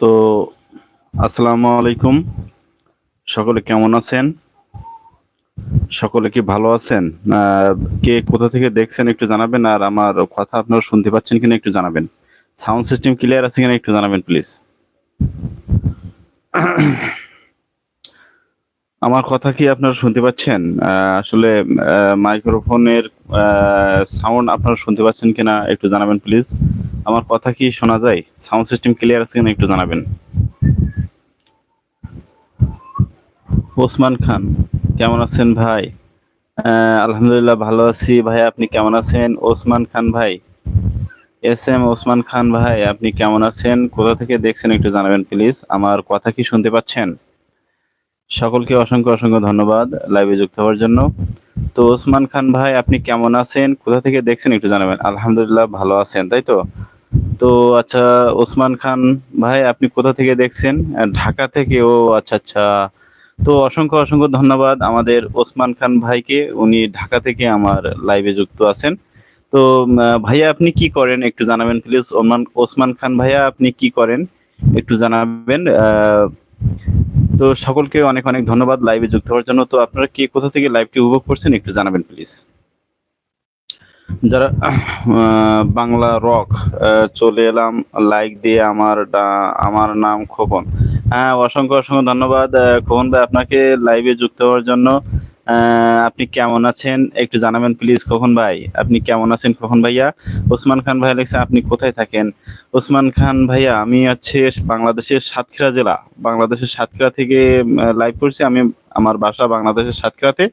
তো, আসসালামু আলাইকুম। সকলে কেমন আছেন? সকলে কি ভালো আছেন? কে কোথা থেকে দেখছেন একটু জানাবেন, আর আমার কথা আপনারা শুনতে পাচ্ছেন কিনা একটু জানাবেন। সাউন্ড সিস্টেম ক্লিয়ার আছে কিনা একটু জানাবেন, প্লিজ। আমার কথা কি আপনারা শুনতে পাচ্ছেন? আসলে মাইক্রোফোনের সাউন্ড আপনারা শুনতে পাচ্ছেন কিনা একটু জানাবেন, প্লিজ। আমার কথা কি শোনা যায়? সাউন্ড সিস্টেম ক্লিয়ার আছে কিনা একটু জানাবেন। ওসমান খান, কেমন আছেন ভাই? আলহামদুলিল্লাহ ভালো আছি। ভাই, আপনি কেমন আছেন? ওসমান খান ভাই। এস এম ওসমান খান ভাই, আপনি কেমন আছেন? কোথা থেকে দেখছেন একটু জানাবেন প্লিজ আমার কথা কি শুনতে পাচ্ছেন? সকলকে অসংখ্য অসংখ্য ধন্যবাদ লাইভে যুক্ত হওয়ার জন্য। তো ওসমান খান ভাই, আপনি কেমন আছেন? কোথা থেকে দেখছেন একটু জানাবেন। আলহামদুলিল্লাহ ভালো আছেন, তাই তো? তো আচ্ছা ওসমান খান ভাই, আপনি কোথা থেকে দেখছেন? ঢাকা থেকে ও আচ্ছা আচ্ছা। তো অসংখ্য অসংখ্য ধন্যবাদ আমাদের ওসমান খান ভাইকে। উনি ঢাকা থেকে আমার লাইভে যুক্ত আছেন। তো ভাইয়া, আপনি কি করেন? একটু জানাবেন প্লিজ ওসমান ওসমান খান ভাইয়া, আপনি কি করেন? একটু জানাবেন। তো সকলকে অনেক অনেক ধন্যবাদ লাইভে যুক্ত হওয়ার জন্য। তো আপনারা কে কোথা থেকে লাইভটি উপভোগ করছেন একটু জানাবেন প্লিজ যারা বাংলা রক চলে এলাম লাইক দিয়ে আমার আমার নাম খোপন হ্যাঁ অসংখ্য অসংখ্য ধন্যবাদ খোকন ভাই আপনাকে লাইভে যুক্ত হওয়ার জন্য। আপনি কেমন আছেন? একটু জানাবেন প্লিজ কখন ভাই। আপনি কেমন আছেন কখন ভাইয়া? ওসমান খান ভাইয়া লিখছে আপনি কোথায় থাকেন? ওসমান খান ভাইয়া, আমি হচ্ছে বাংলাদেশের সাতক্ষীরা জেলা। বাংলাদেশের সাতক্ষীরা থেকে লাইভ করছি আমি আমার বাসা বাংলাদেশের সাতক্ষীরাতে।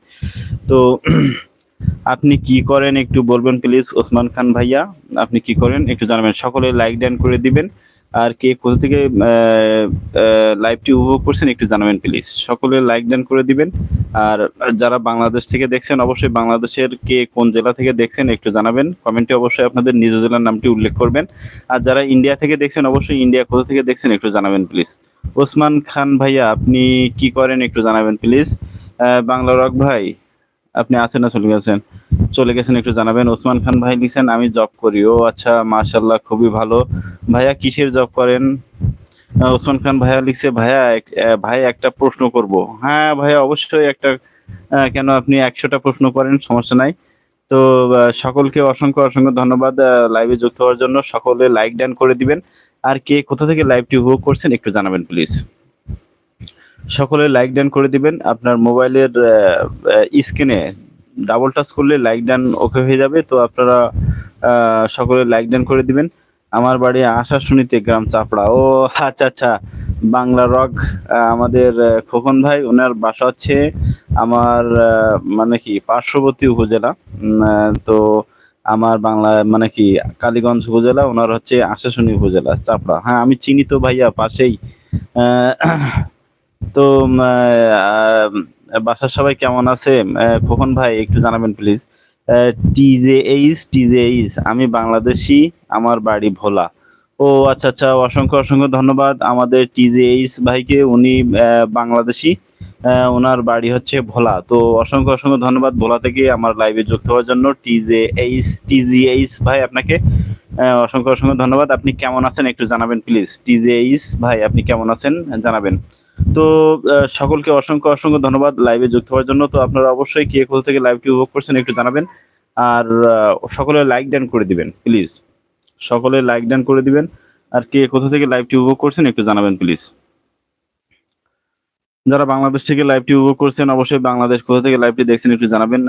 তো আপনি কি করেন একটু বলবেন প্লিজ ওসমান খান ভাইয়া? আপনি কি করেন? একটু জানাবেন। সকলে লাইক ডান করে দিবেন। আর কে কোথা থেকে লাইভটি উপভোগ করছেন একটু জানাবেন প্লিজ সকলে লাইক ডান করে দিবেন। আর যারা বাংলাদেশ থেকে দেখছেন, অবশ্যই বাংলাদেশের কে কোন জেলা থেকে দেখছেন একটু জানাবেন। কমেন্টে অবশ্যই আপনাদের নিজ জেলার নামটি উল্লেখ করবেন। আর যারা ইন্ডিয়া থেকে দেখছেন, অবশ্যই ইন্ডিয়া কোথা থেকে দেখছেন একটু জানাবেন প্লিজ ওসমান খান ভাইয়া, আপনি কি করেন একটু জানাবেন প্লিজ বাংলা রক ভাই, আপনি আছেন না, চলে গেছেন। চলে গেছেন, একটু জানাবেন। ওসমান খান ভাই লিখছেন, আমি জব করি। ও আচ্ছা মার্শাল্লাহ খুবই ভালো। ভাইয়া, কিসের জব করেন? ওসমান খান ভাইয়া লিখছে, ভাইয়া ভাই, একটা প্রশ্ন করব। হ্যাঁ ভাইয়া, অবশ্যই একটা কেন আপনি একশোটা প্রশ্ন করেন, সমস্যা নাই। তো সকলকে অসংখ্য অসংখ্য ধন্যবাদ লাইভে যুক্ত হওয়ার জন্য। সকলে লাইক ডান করে দিবেন। আর কে কোথা থেকে লাইভটি উপভোগ করছেন, একটু জানাবেন প্লিজ সকলে লাইক ডান করে দিবেন। আপনার মোবাইলের স্ক্রিনে ডাবল টাচ করলে লাইক ডান ওকে হয়ে যাবে। তো আপনারা সকলে লাইক ডান করে দিবেন। আমার বাড়ি আশা শুনিতে গ্রাম চাপড়া। ও আচ্ছা আচ্ছা। বাংলা রক আমাদের খোকন ভাই, ওনার বাসা হচ্ছে আমার মানে কি, পার্শ্ববর্তী উপজেলা। তো আমার বাংলা মানে কি, কালীগঞ্জ উপজেলা, ওনার হচ্ছে আশাশুনি উপজেলা, চাপড়া। হ্যাঁ আমি চিনি তো ভাইয়া, পাশেই। তো বাসার সবাই কেমন আছে? খোকন ভাই, একটু জানাবেন please T J H T J H আমি বাংলাদেশি, আমার বাড়ি ভোলা। ও আচ্ছা আচ্ছা অসংখ্য অসংখ্য ধন্যবাদ আমাদের টিজে এইচ ভাইকে। উনি বাংলাদেশি ওনার বাড়ি হচ্ছে ভোলা। তো অসংখ্য অসংখ্য ধন্যবাদ ভোলা থেকে আমার লাইভে যুক্ত হওয়ার জন্য। টিজে এইচ টিজি এইচ ভাই আপনাকে অসংখ্য অসংখ্য ধন্যবাদ। আপনি কেমন আছেন একটু জানাবেন প্লিজ টিজে এইচ ভাই, আপনি কেমন আছেন? জানাবেন। তো সকলকে অসংখ্য অসংখ্য ধন্যবাদ লাইভে যুক্ত হওয়ার জন্য। তো আপনারা অবশ্যই কে কোথা থেকে লাইভটি উপভোগ করছেন, একটু জানাবেন। আর সকলে লাইক ডান করে দিবেন প্লিজ সকলে লাইক ডান করে দিবেন। আর কে কোথা থেকে লাইভটি উপভোগ করছেন, একটু জানাবেন প্লিজ যারা বাংলাদেশ থেকে লাইভটি উপভোগ করছেন, অবশ্যই বাংলাদেশ কোথা থেকে লাইভটি দেখছেন, একটু জানাবেন।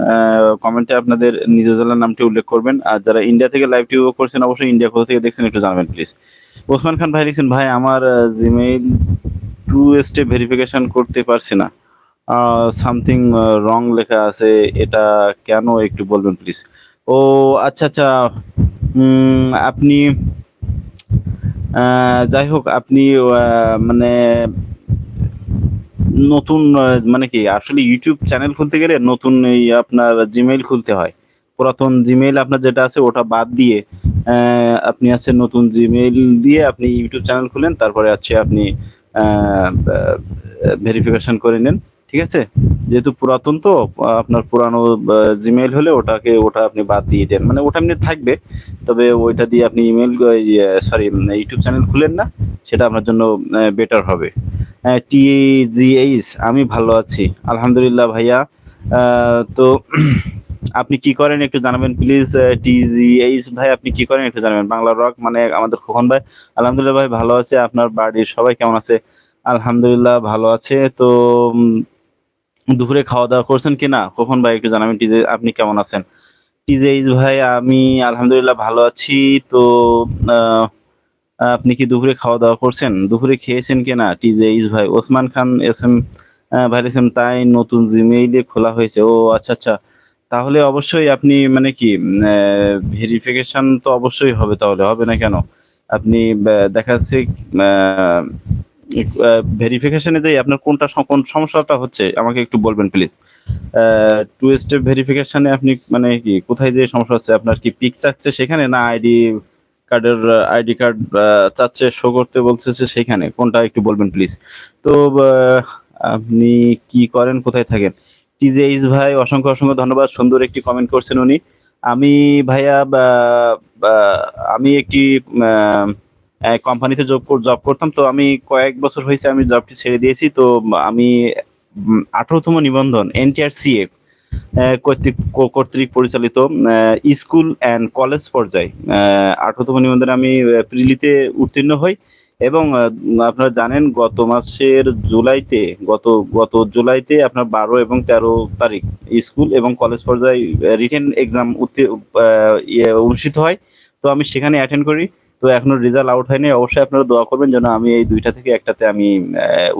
কমেন্টে আপনাদের নিজের জেলার নামটি উল্লেখ করবেন। আর যারা ইন্ডিয়া থেকে লাইভটি উপভোগ করছেন, অবশ্যই ইন্ডিয়া কোথা থেকে দেখছেন, একটু জানাবেন প্লিজ ওসমান খান ভাই লিখছেন, ভাই, আমার জিমেইল টু স্টেপ ভেরিফিকেশন করতে পারছি না। সামথিং রং লেখা আছে, এটা কেন একটু বলবেন প্লিজ ও আচ্ছা আচ্ছা আপনি যাই হোক, আপনি মানে নতুন মানে কি, আসলে ইউটিউব চ্যানেল খুলতে গেলে নতুন এই আপনার জিমেইল খুলতে হয়। পুরাতন জিমেইল আপনার যেটা আছে, ওটা বাদ দিয়ে আপনি আছে নতুন জিমেইল দিয়ে আপনি ইউটিউব চ্যানেল খুলেন, তারপরে আছে আপনি ভেরিফিকেশন করে নেন, ঠিক আছে? যেহেতু পুরাতন তো, আপনার পুরানো জিমেইল হলে ওটাকে, ওটা আপনি বাদ দিয়ে দেন। মানে ওটা এমনি থাকবে, তবে ওইটা দিয়ে আপনি ইমেল সরি ইউটিউব চ্যানেল খুলেন না, সেটা আপনার জন্য বেটার হবে। টিজিএইচ আমি ভালো আছি। আলহামদুলিল্লাহ ভাইয়া। তো আপনি কি করেন একটু জানাবেন প্লিজ টিজিএইচ ভাই, আপনি কি করেন একটু জানাবেন। বাংলা রক মানে আমাদের খোকন ভাই। আলহামদুলিল্লাহ ভাই, ভালো আছে। আপনার বাড়ির সবাই কেমন আছে? আলহামদুলিল্লাহ ভালো আছে। তো দুপুরে খাওয়া দাওয়া করছেন কি না? কখন ভাই, একটু জানাবেন টিজে আপনি কেমন আছেন? টিজেইজ ভাই, আমি আলহামদুলিল্লাহ ভালো আছি। তো আপনি কি দুপুরে খাওয়া দাওয়া করছেন? দুপুরে খেয়েছেন কিনা টিজেইজ ভাই, ওসমান খান, এস এম ভাই এম, তাই নতুন জিমেইলে খোলা হয়েছে। ও আচ্ছা আচ্ছা। তাহলে অবশ্যই আপনি মানে কি ভেরিফিকেশন তো অবশ্যই হবে তাহলে, হবে না কেন? আপনি দেখা ভেরিফিকেশনে যাই আপনার কোনটা কোন সমস্যাটা হচ্ছে, আমাকে একটু বলবেন প্লিজ টু স্টেপ ভেরিফিকেশনে আপনি মানে কি, কোথায় যে সমস্যা হচ্ছে, আপনার কি পিক চাচ্ছে সেখানে না আইডি কার্ডের আইডি কার্ড চাচ্ছে শো করতে বলছে সেখানে? কোনটা একটু বলবেন প্লিজ তো আপনি কি করেন, কোথায় থাকেন? টিজেইস ভাই, অসংখ্য অসংখ্য ধন্যবাদ। সুন্দর একটি কমেন্ট করছেন উনি। আমি ভাইয়া আমি একটি কোম্পানিতে জব জব করতাম। তো আমি কয়েক বছর হয়েছে আমি জবটি ছেড়ে দিয়েছি। তো আমি আঠারোতম নিবন্ধন এনটিআর সিএ কর্তৃক কর্তৃক পরিচালিত স্কুল অ্যান্ড কলেজ পর্যায়ে। আঠারোতম নিবন্ধনে আমি প্রিলিতে উত্তীর্ণ হই। এবং আপনারা জানেন গত মাসের জুলাইতে, গত গত জুলাইতে আপনার বারো এবং তেরো তারিখ স্কুল এবং কলেজ পর্যায়ে রিটেন এক্সাম অনুষ্ঠিত হয়। তো আমি সেখানে অ্যাটেন্ড করি। তো এখনও রেজাল্ট আউট হয়নি। অবশ্যই আপনারা দোয়া করবেন যেন আমি এই দুইটা থেকে একটাতে আমি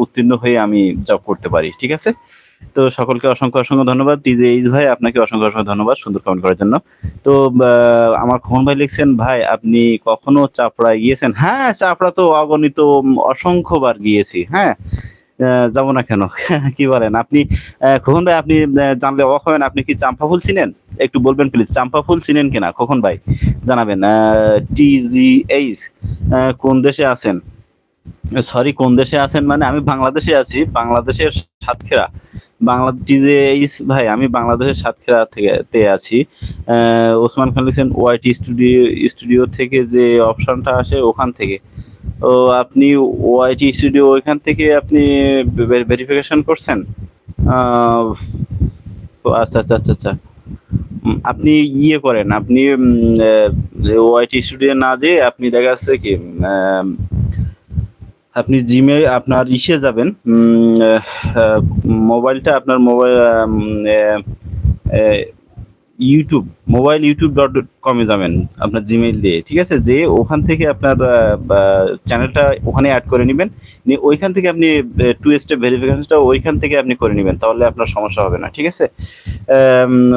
উত্তীর্ণ হয়ে আমি জব করতে পারি। ঠিক আছে? তো সকলকে অসংখ্য অসংখ্য ধন্যবাদ। টিজে এইচ ভাই, আপনাকে অসংখ্য অসংখ্য ধন্যবাদ সুন্দর কমেন্ট করার জন্য। তো আমার খোকন ভাই লিখছেন, ভাই, আপনি কখনো চাপড়ায় গিয়েছেন? হ্যাঁ চাপড়া তো অগণিত অসংখ্যবার গিয়েছি। হ্যাঁ যাব না কেন? কি বলেন? আপনি খোকন ভাই, আপনি জানলে অবাক হবেন, আপনি কি চাম্পা ফুল চিনেন? একটু বলবেন প্লিজ চাম্পা ফুল চিনেন কিনা? খোকন ভাই, জানাবেন। টিজিএইচ কোন দেশে আছেন? সরি কোন দেশে আছেন মানে আমি বাংলাদেশে আছি, বাংলাদেশের সাতক্ষীরা। বাংলা টিজেইস ভাই, আমি বাংলাদেশের সাতক্ষীরা থেকে আছি। ওসমান খান লিখছেন ওয়াইটি স্টুডিও স্টুডিও থেকে যে অপশনটা আসে ওখান থেকে। ও আপনি ওয়াইটি স্টুডিও ওইখান থেকে আপনি ভেরিফিকেশন করছেন? আচ্ছা আচ্ছা আচ্ছা আচ্ছা। আপনি ইয়ে করেন, আপনি ওয়াইটি স্টুডিও না যে আপনি দেখা যাচ্ছে কি আপনি জিমে আপনার ইসে যাবেন মোবাইলটা আপনার mobile YouTube mobile YouTube dot কমে যাবেন, আপনার জিমেইল দিয়ে, ঠিক আছে? যে ওখান থেকে আপনার চ্যানেলটা ওখানে অ্যাড করে নেবেন। নিয়ে ওইখান থেকে আপনি টু স্টেপ ভেরিফিকেশনটা ওইখান থেকে আপনি করে নেবেন, তাহলে আপনার সমস্যা হবে না, ঠিক আছে?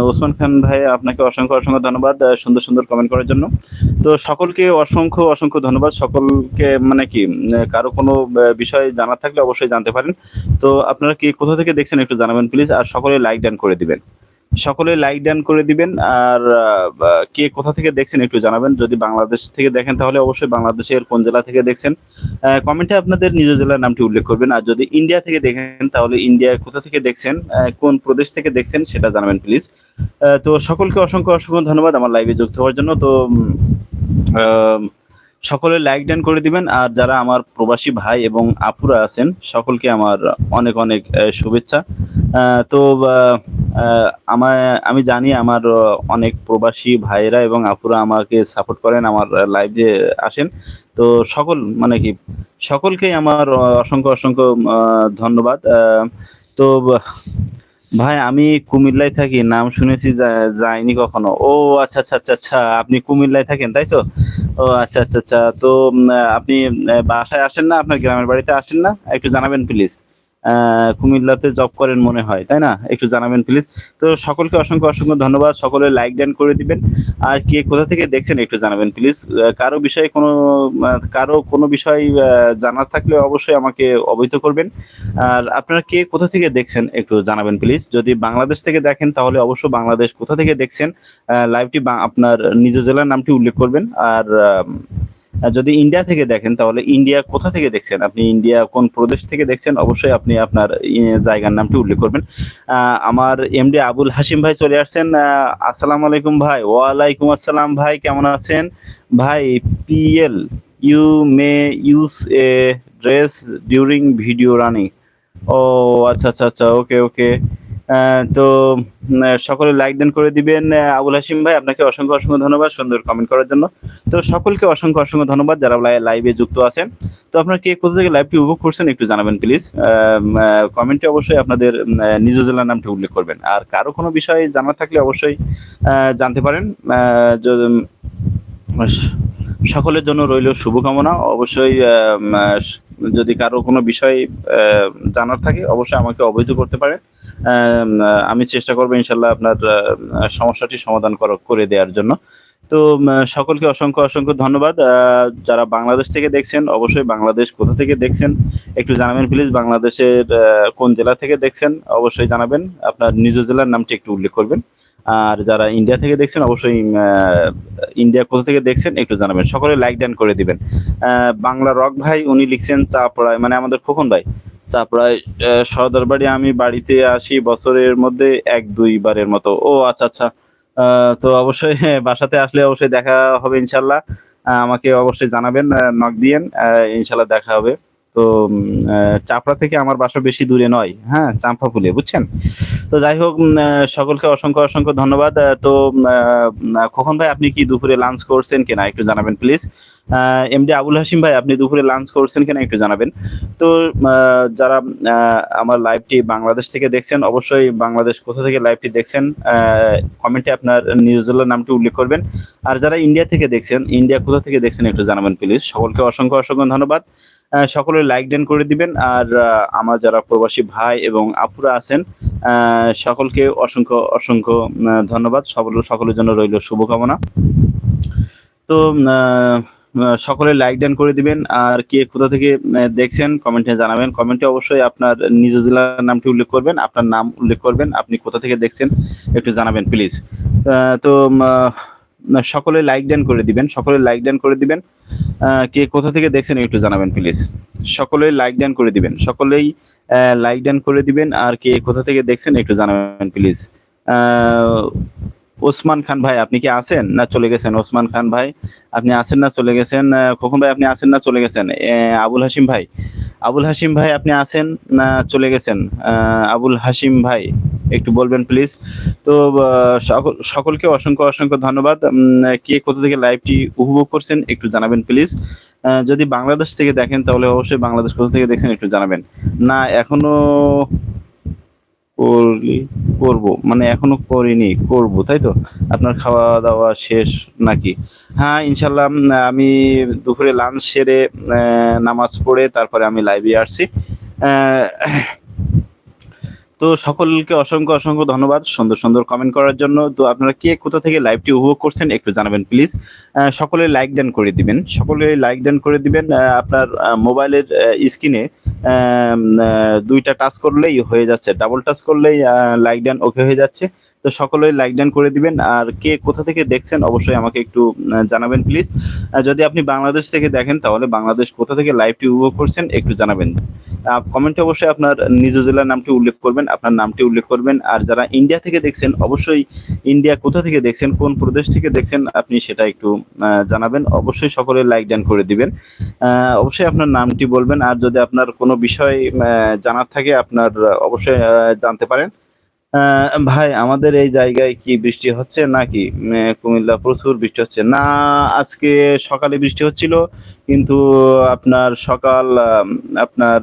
ওসমান খান ভাই, আপনাকে অসংখ্য অসংখ্য ধন্যবাদ সুন্দর সুন্দর কমেন্ট করার জন্য। তো সকলকে অসংখ্য অসংখ্য ধন্যবাদ। সকলকে মানে কি কারও কোনো বিষয় জানা থাকলে অবশ্যই জানতে পারেন। তো আপনারা কি কোথা থেকে দেখছেন একটু জানাবেন প্লিজ আর সকলে লাইক ডান করে দিবেন। সকলে লাইক ডান করে দিবেন। আর কে কোথা থেকে দেখছেন একটু জানাবেন। যদি বাংলাদেশ থেকে দেখেন, তাহলে অবশ্যই বাংলাদেশের কোন জেলা থেকে দেখছেন। কমেন্টে আপনাদের নিজ জেলার নামটি উল্লেখ করবেন। আর যদি ইন্ডিয়া থেকে দেখেন, তাহলে ইন্ডিয়া কোথা থেকে দেখছেন কোন প্রদেশ থেকে দেখছেন, সেটা জানাবেন প্লিজ তো সকলকে অসংখ্য অসংখ্য ধন্যবাদ আমার লাইভে যুক্ত হওয়ার জন্য। তো সকলে লাইক ডান করে দিবেন। আর যারা আমার প্রবাসী ভাই এবং আপুরা আছেন, সকলকে আমার অনেক অনেক শুভেচ্ছা। তো আমার আমি জানি আমার অনেক প্রবাসী ভাইয়েরা এবং আপুরা আমাকে সাপোর্ট করেন, আমার লাইভে আসেন। তো সকল মানে কি, সকলকেই আমার অসংখ্য অসংখ্য ধন্যবাদ। তো, ভাই, আমি কুমিল্লায় থাকি, নাম শুনেছি, যা- যাইনি কখনো। ও আচ্ছা আচ্ছা আচ্ছা আচ্ছা আপনি কুমিল্লায় থাকেন, তাই তো? ও আচ্ছা আচ্ছা আচ্ছা। তো আপনি বাসায় আসেন না? আপনার গ্রামের বাড়িতে আসেন না? একটু জানাবেন প্লিজ কুমিল্লাতে জব করেন মনে হয়, তাই না? একটু জানাবেন প্লিজ তো সকলকে অসংখ্য অসংখ্য ধন্যবাদ। সকলে লাইক ডান করে দিবেন। আর কে কোথা থেকে দেখছেন একটু জানাবেন প্লিজ কারও বিষয়ে কোনো কারও কোনো বিষয় জানার থাকলে অবশ্যই আমাকে অবহিত করবেন। আর আপনারা কে কোথা থেকে দেখছেন একটু জানাবেন প্লিজ যদি বাংলাদেশ থেকে দেখেন, তাহলে অবশ্যই বাংলাদেশ কোথা থেকে দেখছেন? লাইভটি আপনার নিজ জেলার নামটি উল্লেখ করবেন। আর যদি ইন্ডিয়া থেকে দেখেন, তাহলে ইন্ডিয়া কোথা থেকে দেখছেন? আপনি ইন্ডিয়া কোন প্রদেশ থেকে দেখছেন? অবশ্যই আপনি আপনার জায়গার নামটি উল্লেখ করবেন। আমার এমডি আবুল হাসিম ভাই চলে আসছেন। আসসালামু আলাইকুম ভাই। ওয়ালাইকুম আসসালাম ভাই, কেমন আছেন? ভাই please you may use a dress during video running ও আচ্ছা আচ্ছা আচ্ছা ওকে ওকে তো সকলে লাইক দেন করে দিবেন আবুল হাসিম ভাই, আপনাকে অসংখ্য অসংখ্য ধন্যবাদ সুন্দর কমেন্ট করার জন্য। তো সকলকে অসংখ্য অসংখ্য ধন্যবাদ যারা লাইভে যুক্ত আছেন। তো আপনারা কে কোথা থেকে লাইভটি উপভোগ করছেন একটু জানাবেন প্লিজ কমেন্টে অবশ্যই আপনাদের নিজ জেলার নামটি উল্লেখ করবেন। আর কারও কোনো বিষয়ে জানা থাকলে অবশ্যই জানতে পারেন। সকলের জন্য রইল শুভকামনা। অবশ্যই যদি কারও কোনো বিষয় জানার থাকে, অবশ্যই আমাকে অবহিত করতে পারে আমি চেষ্টা করব ইনশাল্লাহ আপনার সমস্যাটি সমাধান করে দেওয়ার জন্য। তো সকলকে অসংখ্য অসংখ্য ধন্যবাদ। যারা বাংলাদেশ থেকে দেখছেন, অবশ্যই বাংলাদেশ কোথা থেকে দেখছেন, একটু জানাবেন প্লিজ বাংলাদেশের কোন জেলা থেকে দেখছেন, অবশ্যই জানাবেন। আপনার নিজ জেলার নামটি একটু উল্লেখ করবেন। আর যারা ইন্ডিয়া থেকে দেখছেন, অবশ্যই ইন্ডিয়া কোথা থেকে দেখছেন, একটু জানাবেন। সকলে লাইক ডান করে দিবেন। বাংলা রক ভাই, উনি লিখছেন চাপড়ায় মানে আমাদের খোকন ভাই, চাপড়ায় সর্দার বাড়ি আমি বাড়িতে আসি বছরের মধ্যে এক দুইবারের মতো। ও আচ্ছা আচ্ছা। তো অবশ্যই বাসাতে আসলে অবশ্যই দেখা হবে ইনশাল্লাহ। আমাকে অবশ্যই জানাবেন নক দিয়েন ইনশাল্লাহ দেখা হবে। তো চাপড়া থেকে আমার বাসা বেশি দূরে নয়। হ্যাঁ চাম্পা ফুলে বুঝছেন? তো যাই হোক সকলকে অসংখ্য অসংখ্য ধন্যবাদ। তো খোকন ভাই, আপনি কি দুপুরে লাঞ্চ করছেন কিনা একটু জানাবেন প্লিজ এমডি আবুল হাসিম ভাই, আপনি দুপুরে লাঞ্চ করছেন কিনা একটু জানাবেন। তো যারা আমার লাইভটি বাংলাদেশ থেকে দেখছেন, অবশ্যই বাংলাদেশ কোথা থেকে লাইভটি দেখছেন কমেন্টে আপনার নিউজ নামটি উল্লেখ করবেন। আর যারা ইন্ডিয়া থেকে দেখছেন ইন্ডিয়া কোথা থেকে দেখছেন একটু জানাবেন প্লিজ সকলকে অসংখ্য অসংখ্য ধন্যবাদ। সকলে লাইক দেন করে দিবেন। আর আমার যারা প্রবাসী ভাই এবং আপুরা আছেন সকলকে অসংখ্য অসংখ্য ধন্যবাদ। সকল, সকলের জন্য রইল শুভকামনা। তো সকলে লাইক দেন করে দিবেন। আর কে কোথা থেকে দেখছেন কমেন্টে জানাবেন। কমেন্টে অবশ্যই আপনার নিজ জেলার নামটি উল্লেখ করবেন, আপনার নাম উল্লেখ করবেন, আপনি কোথা থেকে দেখছেন, একটু জানাবেন প্লিজ তো সকলে লাইক ড্যান করে দিবেন, সকলে লাইক ড্যান করে দিবেন। কে কোথা থেকে দেখছেন একটু জানাবেন প্লিজ সকলে লাইক ডান করে দিবেন, সকলেই লাইক ড্যান করে দিবেন, আর কে কোথা থেকে দেখছেন একটু জানাবেন প্লিজ ওসমান খান ভাই, আপনি কি আছেন না চলে গেছেন? ওসমান খান ভাই, আপনি আছেন না চলে গেছেন? খোকন ভাই, আপনি আছেন না চলে গেছেন? আবুল হাসিম ভাই, আবুল হাসিম ভাই, আপনি আছেন না চলে গেছেন? আবুল হাসিম ভাই, একটু বলবেন প্লিজ তো সকল, সকলকে অসংখ্য অসংখ্য ধন্যবাদ। কে কোথা থেকে লাইভটি উপভোগ করছেন একটু জানাবেন প্লিজ যদি বাংলাদেশ থেকে দেখেন, তাহলে অবশ্যই বাংলাদেশ কোথা থেকে দেখছেন একটু জানাবেন। না, এখনও করলি, করব। মানে এখনও করিনি, করব, তাই তো? আপনার খাওয়া দাওয়া শেষ নাকি? হ্যাঁ ইনশাল্লাহ আমি দুপুরে লাঞ্চ সেরে নামাজ পড়ে তারপরে আমি লাইভে আসছি। তো সকলকে অসংখ্য অসংখ্য ধন্যবাদ সুন্দর সুন্দর কমেন্ট করার জন্য। তো আপনারা কে কোথা থেকে লাইভটি উপভোগ করছেন একটু জানাবেন প্লিজ সকলে লাইক দেন করে দিবেন। সকলে লাইক দেন করে দিবেন। আপনার মোবাইলের স্ক্রিনে দুইটা টাচ করলেই হয়ে যাচ্ছে। ডাবল টাচ করলেই লাইক দেন ওকে হয়ে যাচ্ছে। তো সকলে লাইক দেন করে দিবেন। আর কে কোথা থেকে দেখছেন অবশ্যই আমাকে একটু জানাবেন প্লিজ যদি আপনি বাংলাদেশ থেকে দেখেন তাহলে বাংলাদেশ কোথা থেকে লাইভটি উপভোগ করছেন একটু জানাবেন। কমেন্টে অবশ্যই আপনার নিজ জেলার নামটি উল্লেখ করবেন, আপনার নামটি উল্লেখ করবেন, আর যারা ইন্ডিয়া থেকে দেখছেন, অবশ্যই ইন্ডিয়া কোথা থেকে দেখছেন, কোন প্রদেশ থেকে দেখছেন, আপনি সেটা একটু জানাবেন, অবশ্যই সকলে লাইক ডান করে দিবেন। অবশ্যই আপনার নামটি বলবেন, আর যদি আপনার কোনো বিষয় জানার থাকে, আপনার অবশ্যই জানতে পারেন। ভাই আমাদের এই জায়গায় কি বৃষ্টি হচ্ছে নাকি? কুমিল্লা প্রচুর বৃষ্টি হচ্ছে। না আজকে সকালে বৃষ্টি হচ্ছিল কিন্তু আপনার সকাল আপনার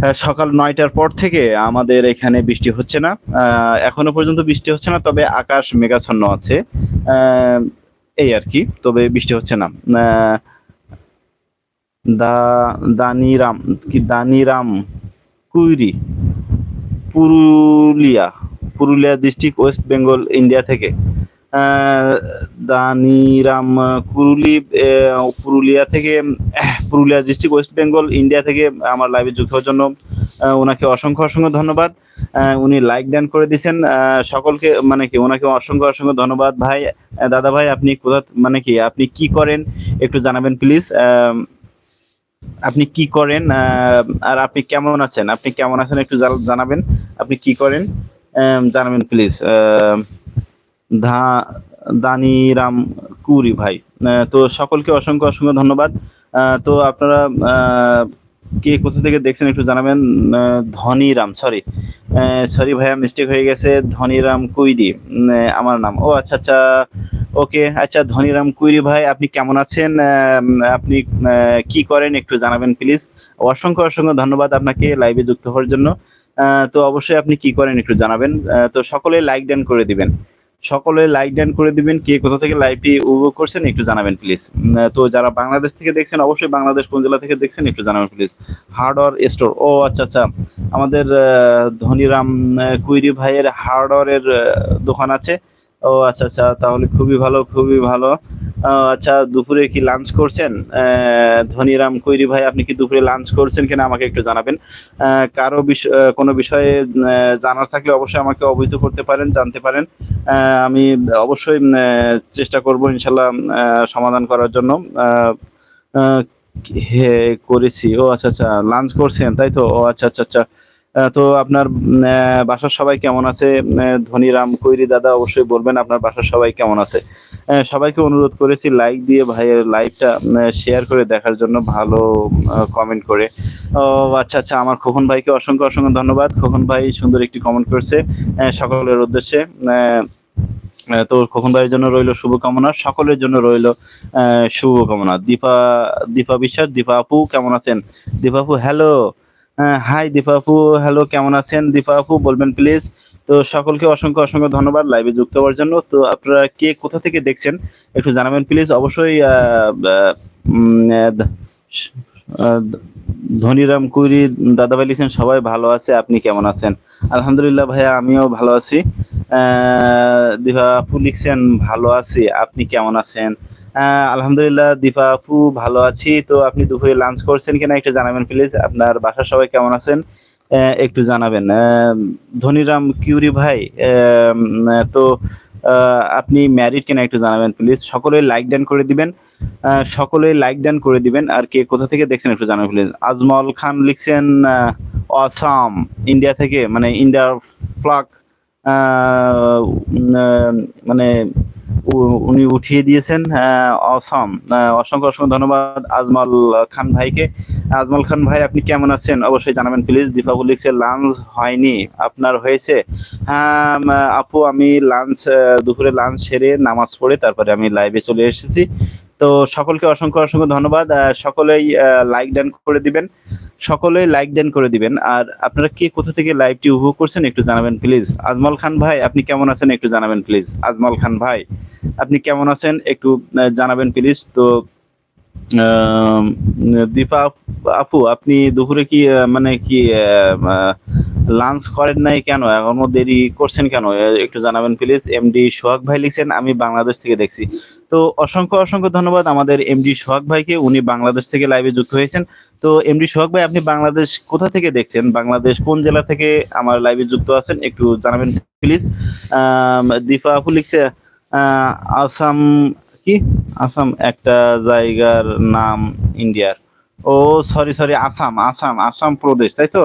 হ্যাঁ, সকাল নয়টার পর থেকে আমাদের এখানে বৃষ্টি হচ্ছে না। এখনও পর্যন্ত বৃষ্টি হচ্ছে না তবে আকাশ মেঘাচ্ছন্ন আছে। এই আর কি তবে বৃষ্টি হচ্ছে না। দা দানিরাম কি Daniram Kuiri? Purulia Purulia district West Bengal India থেকে। দানিরাম কুরুলি পুরুলিয়া থেকে Purulia district West Bengal India থেকে আমার লাইভে যুক্ত হওয়ার জন্য ওনাকে অসংখ্য অসংখ্য ধন্যবাদ। উনি লাইক দেন করে দিয়েছেন। সকলকে মানে কি, ওনাকে অসংখ্য অসংখ্য ধন্যবাদ। ভাই দাদা ভাই, আপনি কোথা মানে কি, আপনি কি করেন, একটু জানাবেন প্লিজ আপনি কি করেন? আর আপনি কেমন আছেন? আপনি কেমন আছেন একটু জানাবেন। আপনি কি করেন? জানাবেন প্লিজ ধা, দানিরাম কুরি ভাই। তো সকলকে অসংখ্য অসংখ্য ধন্যবাদ। তো আপনারা কে কোথা থেকে দেখছেন একটু জানাবেন। ধনীরাম সরি সরি ভাইয়া মিস্টেক হয়ে গেছে। ধনীরাম কুইরি। আমার নাম। ও আচ্ছা আচ্ছা। ওকে আচ্ছা ধনীরাম কুইরি ভাই, আপনি কেমন আছেন? আপনি কি করেন একটু জানাবেন প্লিজ অসংখ্য অসংখ্য ধন্যবাদ আপনাকে লাইভে যুক্ত হওয়ার জন্য। তো অবশ্যই আপনি কি করেন একটু জানাবেন। তো সকলে লাইক ডান করে দিবেন। সকলে লাইক ডান করে দিবেন। কে কোথা থেকে লাইভটি উপভোগ করছেন একটু জানাবেন প্লিজ তো যারা বাংলাদেশ থেকে দেখছেন, অবশ্যই বাংলাদেশ কোন জেলা থেকে দেখছেন একটু জানাবেন প্লিজ হার্ডওয়ার স্টোর ও আচ্ছা আচ্ছা। আমাদের ধনিরাম কুইরি ভাইয়ের হার্ডওয়ারের দোকান আছে। ও আচ্ছা আচ্ছা। তাহলে খুবই ভালো খুবই ভালো। আচ্ছা দুপুরে কি লাঞ্চ করছেন? ধনীরাম কৈরি ভাই, আপনি কি দুপুরে লাঞ্চ করছেন কিনা আমাকে একটু জানাবেন। কারও কোনো বিষয়ে জানার থাকলে অবশ্যই আমাকে অবহিত করতে পারেন, জানতে পারেন। আমি অবশ্যই চেষ্টা করব ইনশাল্লাহ সমাধান করার জন্য। করেছি? ও আচ্ছা আচ্ছা লাঞ্চ করছেন, তাই তো? ও আচ্ছা আচ্ছা আচ্ছা। তো আপনার বাসার সবাই কেমন আছে? ধনীরাম কৈরি দাদা অবশ্যই বলবেন আপনার বাসার সবাই কেমন আছে। সবাইকে অনুরোধ করেছি লাইক দিয়ে ভাইয়ের লাইভটা শেয়ার করে দেখার জন্য ভালো কমেন্ট করে। ও আচ্ছা আচ্ছা আমার খোকন ভাইকে অসংখ্য অসংখ্য ধন্যবাদ। খোকন ভাই সুন্দর একটি কমেন্ট করছে সকলের উদ্দেশ্যে তো খোকন ভাইয়ের জন্য রইল শুভকামনা, সকলের জন্য রইল শুভকামনা। দীপা দীপা বিশ্বাস, দীপা আপু, কেমন আছেন? দীপা আপু হ্যালো হাই দীপা আপু হ্যালো কেমন আছেন? দীপা আপু, বলবেন প্লিজ তো সকলকে অসংখ্য অসংখ্য ধন্যবাদ লাইভে যুক্ত হওয়ার জন্য। তো আপনারা কে কোথা থেকে দেখছেন, একটু জানাবেন প্লিজ অবশ্যই ধনীরাম কুইরি, দাদাভাই লিখছেন, সবাই ভালো আছে, আপনি কেমন আছেন? আলহামদুলিল্লাহ ভাইয়া, আমিও ভালো আছি। দীপা আপু লিখছেন, ভালো আছি, আপনি কেমন আছেন? আলহামদুলিল্লাহ, দীপা আপু ভালো আছি। তো আপনি দুপুরে লাঞ্চ করছেন কিনা একটু জানাবেন প্লিজ আপনার বাসার সবাই কেমন আছেন? একটু জানাবেন। ধনীরাম কিউরি ভাই তো আপনি ম্যারিড কিনা একটু জানাবেন প্লিজ সকলে লাইক ডান করে দিবেন। সকলে লাইক ডান করে দিবেন। আর কে কোথা থেকে দেখছেন একটু জানাবেন প্লিজ আজমল খান লিখছেন অসাম ইন্ডিয়া থেকে মানে ইন্ডিয়ার ফ্লাগ মানে উনি উঠিয়ে দিয়েছেন অসম। অসংখ্য অসংখ্য ধন্যবাদ আজমল খান ভাইকে। আজমল খান ভাই, আপনি কেমন আছেন? অবশ্যই জানাবেন প্লিজ দীপাবলি লিখছে লাঞ্চ হয়নি, আপনার হয়েছে? হ্যাঁ আপু, আমি লাঞ্চ দুপুরে লাঞ্চ সেরে নামাজ পড়ে তারপরে আমি লাইভে চলে এসেছি। তো সকলকে অসংখ্য অসংখ্য ধন্যবাদ। সকলেই লাইক ডান করে দিবেন। সকলেই লাইক ডান করে দিবেন। আর আপনারা কে কোথা থেকে লাইভটি উপভোগ করছেন একটু জানাবেন প্লিজ আজমল খান ভাই, আপনি কেমন আছেন একটু জানাবেন প্লিজ আজমল খান ভাই। আপনি কেমন আছেন? একটু জানাবেন প্লিজ তো দীপা আপু, আপনি দুপুরে কি মানে কি লাঞ্চ করেন নাই কেন? এখনও দেরি করছেন কেন? একটু জানাবেন প্লিজ এমডি সোহাগ ভাই লিখছেন, আমি বাংলাদেশ থেকে দেখছি। তো, অসংখ্য অসংখ্য ধন্যবাদ আমাদের এমডি সোহাগ ভাইকে। উনি বাংলাদেশ থেকে লাইভে যুক্ত হয়েছেন। তো এমডি সোহাগ ভাই, আপনি বাংলাদেশ কোথা থেকে দেখছেন? বাংলাদেশ কোন জেলা থেকে আমার লাইভে যুক্ত আছেন? একটু জানাবেন প্লিজ দীপা আপু লিখছে আসাম কি? আসাম একটা জায়গার নাম ইন্ডিয়ার ও সরি সরি আসাম আসাম আসাম প্রদেশ, তাই তো?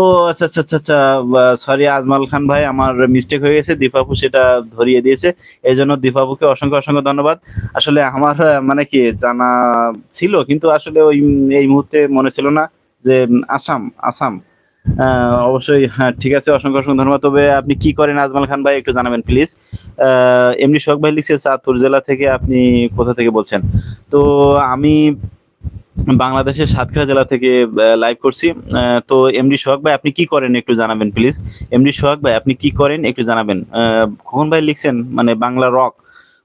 ও আচ্ছা আচ্ছা আচ্ছা আচ্ছা সরি আজমাল খান ভাই, আমার মিস্টেক হয়ে গেছে, দীপাপু সেটা ধরিয়ে দিয়েছে এই জন্য দীপাপুকে অসংখ্য অসংখ্য ধন্যবাদ। আসলে আমার মানে কি, জানা ছিল, কিন্তু আসলে ওই, এই মুহূর্তে মনে ছিল না যে, আসাম আসাম। অবশ্যই হ্যাঁ ঠিক আছে, অসংখ্য অসংখ্য ধন্যবাদ। তবে আপনি কি করেন, আজমাল খান ভাই, একটু জানাবেন প্লিজ এমনি শোক ভাই লিখছে, চাঁদপুর জেলা থেকে আপনি কোথা থেকে বলছেন? তো আমি বাংলাদেশের সাতক্ষীরা জেলা থেকে লাইভ করছি। তো এমডি সোহাগ ভাই, আপনি কি করেন, একটু জানাবেন প্লিজ এমডি সোহাগ ভাই, আপনি কি করেন, একটু জানাবেন। খোকন ভাই লিখছেন মানে বাংলা রক।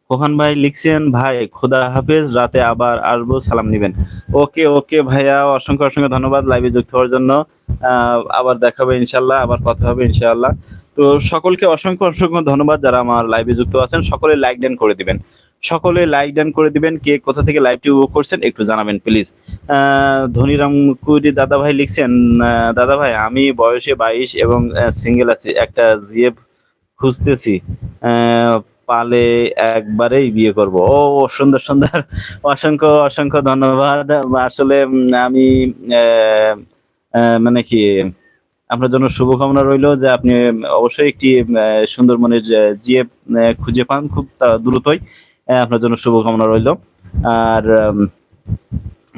খোকন ভাই লিখছেন, ভাই, খোদা হাফেজ, রাতে আবার আসব, সালাম নিবেন। ওকে ওকে ভাইয়া, অসংখ্য অসংখ্য ধন্যবাদ লাইভে যুক্ত হওয়ার জন্য। আবার দেখা হবে ইনশাল্লাহ আবার কথা হবে ইনশাআল্লাহ। তো সকলকে অসংখ্য অসংখ্য ধন্যবাদ যারা আমার লাইভে যুক্ত আছেন। সকলে লাইক দেন করে দিবেন। সকলে লাইক ডান করে দিবেন। কে কোথা থেকে লাইভটি উপভোগ করছেন একটু জানাবেন প্লিজ ধনীরাম কুড়ি দাদা ভাই লিখছেন দাদা ভাই আমি বয়সে বাইশ এবং সিঙ্গেল আছি। একটা জিএফ খুঁজতেছি। পালে একবারেই বিয়ে করব। ও সুন্দর সুন্দর। অসংখ্য অসংখ্য ধন্যবাদ। আসলে আমি আহ, মানে কি, আপনার জন্য শুভকামনা রইল যে আপনি অবশ্যই একটি সুন্দর মনের জিএফ খুঁজে পান খুব দ্রুতই। আপনার জন্য শুভকামনা রইল। আর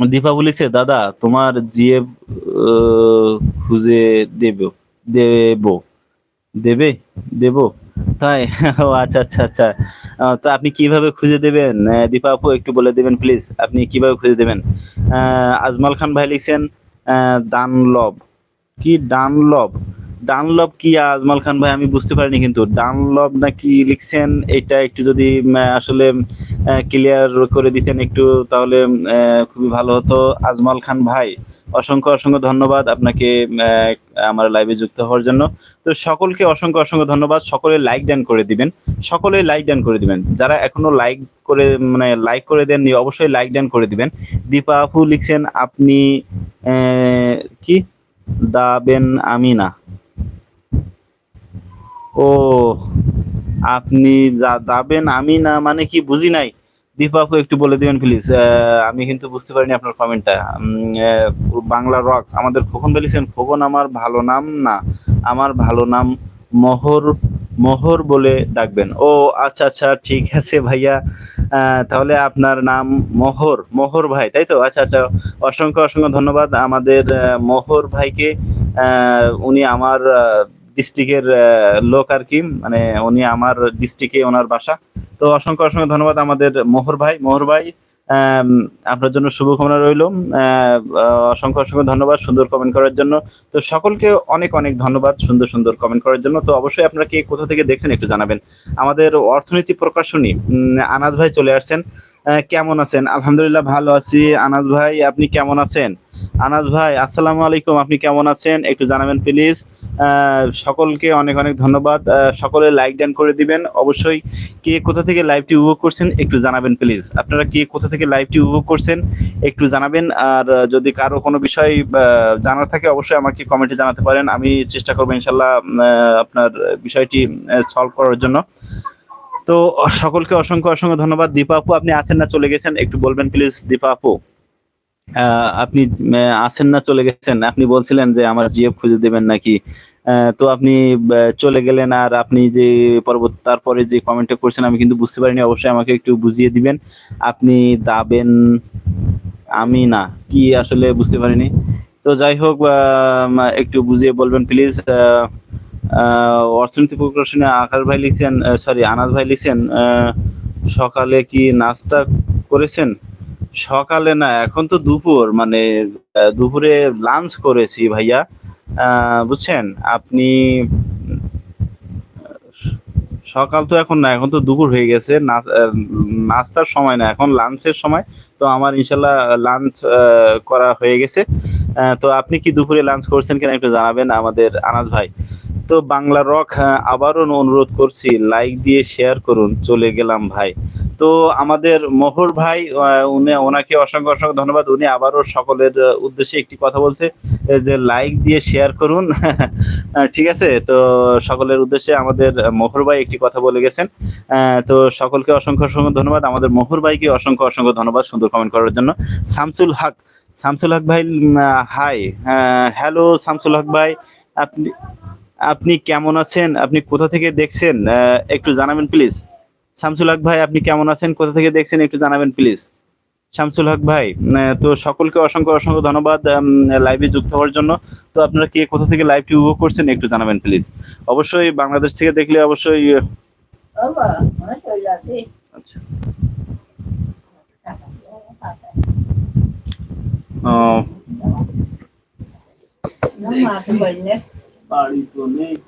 দীপা বলেছে দাদা তোমার জিএফ খুঁজে দেব দেব, দেবে, দেব? তাই? ও আচ্ছা আচ্ছা আচ্ছা। তো আপনি কীভাবে খুঁজে দেবেন? দীপা আপু একটু বলে দেবেন, প্লিজ। আপনি কীভাবে খুঁজে দেবেন? আজমাল খান ভাই লিখছেন আহ, দানলব কি ডানলব ডানলব কি আজমাল খান ভাই? আমি বুঝতে পারিনি কিন্তু। ডানলব নাকি লিখছেন এটা একটু যদি আসলে ক্লিয়ার করে দিতেন একটু তাহলে খুবই ভালো হতো। আজমাল খান ভাই অসংখ্য অসংখ্য ধন্যবাদ আপনাকে আমার লাইভে যুক্ত হওয়ার জন্য। তো সকলকে অসংখ্য অসংখ্য ধন্যবাদ। সকলে লাইক ডান করে দিবেন। সকলে লাইক ডান করে দিবেন। যারা এখনও লাইক করে মানে লাইক করে দেননি, অবশ্যই লাইক ডান করে দিবেন। দীপা আপু লিখছেন, আপনি কি? দাবেন আমি না ও, আপনি যা দাবেন আমি না মানে কি বুঝি নাই? দীপা আপু একটু বলে দিবেন প্লিজ আমি কিন্তু বুঝতে পারিনি আপনার কমেন্টটা বাংলা রক আমাদের খোকন বলেছেন খোকন আমার ভালো নাম না। আমার ভালো নাম মোহর মোহর বলে ডাকবেন। ও আচ্ছা আচ্ছা ঠিক আছে ভাইয়া। তাহলে আপনার নাম মোহর মোহর ভাই, তাই তো? আচ্ছা আচ্ছা অসংখ্য অসংখ্য ধন্যবাদ আমাদের মোহর ভাইকে। উনি আমার ডিস্ট্রিক্টের লোক আর কি মানে উনি আমার ডিস্ট্রিক্টে ওনার বাসা। তো অসংখ্য অসংখ্য ধন্যবাদ আমাদের মোহর ভাই। মোহর ভাই আপনার জন্য শুভকামনা রইল। অসংখ্য অসংখ্য ধন্যবাদ সুন্দর কমেন্ট করার জন্য। তো সকলকে অনেক অনেক ধন্যবাদ সুন্দর সুন্দর কমেন্ট করার জন্য। তো অবশ্যই আপনারা কি কোথা থেকে দেখছেন একটু জানাবেন। আমাদের অর্থনীতি প্রকাশনী আনাজ ভাই চলে আসছেন। কেমন আছেন? আলহামদুলিল্লাহ ভালো আছি। আনাজ ভাই, আপনি কেমন আছেন? আনাজ ভাই, আসসালামু আলাইকুম, আপনি কেমন আছেন? একটু জানাবেন প্লিজ সকলকে অনেক অনেক ধন্যবাদ। সকলে লাইক ডান করে দিবেন। অবশ্যই কে কোথা থেকে লাইভটি উপভোগ করছেন একটু জানাবেন প্লিজ আপনারা কে কোথা থেকে লাইভটি উপভোগ করছেন একটু জানাবেন। আর যদি কারও কোনো বিষয় জানার থাকে অবশ্যই আমাকে কমেন্টে জানাতে পারেন। আমি চেষ্টা করব ইনশাল্লাহ আপনার বিষয়টি সলভ করার জন্য। তো সকলকে অসংখ্য অসংখ্য ধন্যবাদ। দীপা আপু, আপনি আছেন না, চলে গেছেন? একটু বলবেন প্লিজ দীপা আপু। আপনি আছেন না, চলে গেছেন? আপনি বলছিলেন যে আমার জিএফ খুঁজে দেবেন নাকি? তো আপনি চলে গেলেন আর আপনি যে পরবর্তী, তারপরে যে কমেন্টটা করছেন, আমি কিন্তু বুঝতে পারিনি। অবশ্যই আমাকে একটু বুঝিয়ে দিবেন। আপনি দাবেন, আমি না, কি আসলে বুঝতে পারিনি। তো যাই হোক একটু বুঝিয়ে বলবেন প্লিজ অর্থনীতি প্রকাশনে আকাশ ভাই লিখছেন সরি আনাস ভাই লিখছেন সকালে কি নাস্তা করেছেন? সকালে না, এখন তো দুপুর মানে দুপুরে লাঞ্চ করেছি ভাইয়া। বুঝছেন? আপনি, সকাল তো এখন না, এখন তো দুপুর হয়ে গেছে নাস্তার সময় না, এখন লাঞ্চের সময়, তো আমার ইনশাল্লাহ লাঞ্চ করা হয়ে গেছে। তো আপনি কি দুপুরে লাঞ্চ করছেন কিনা একটু জানাবেন আমাদের আনাজ ভাই। তো বাংলা রক আবারও অনুরোধ করছি লাইক দিয়ে শেয়ার করুন, চলে গেলাম ভাই। তো আমাদের মোহর ভাই উনি, ওনাকে অসংখ্য অসংখ্য ধন্যবাদ। উনি আবারও সকলের উদ্দেশ্যে একটি কথা বলছে যে লাইক দিয়ে শেয়ার করুন। ঠিক আছে? তো সকলের উদ্দেশ্যে আমাদের মোহর ভাই একটি কথা বলে গেছেন। তো সকলকে অসংখ্য অসংখ্য ধন্যবাদ। আমাদের মোহর ভাইকে অসংখ্য অসংখ্য ধন্যবাদ সুন্দর কমেন্ট করার জন্য। শামসুল হক শামসুল হক ভাই হাই হ্যালো শামসুল হক ভাই, আপনি আপনি কেমন আছেন? আপনি কোথা থেকে দেখছেন? একটু জানাবেন প্লিজ শামসুল হক ভাই আপনি কেমন আছেন? কোথা থেকে দেখছেন একটু জানাবেন প্লিজ শামসুল হক ভাই তো সকলকে অসংখ্য অসংখ্য ধন্যবাদ লাইভে যুক্ত হওয়ার জন্য। তো আপনারা কে কোথা থেকে লাইভটি উপভোগ করছেন একটু জানাবেন প্লিজ অবশ্যই বাংলাদেশ থেকে দেখলে অবশ্যই। আচ্ছা।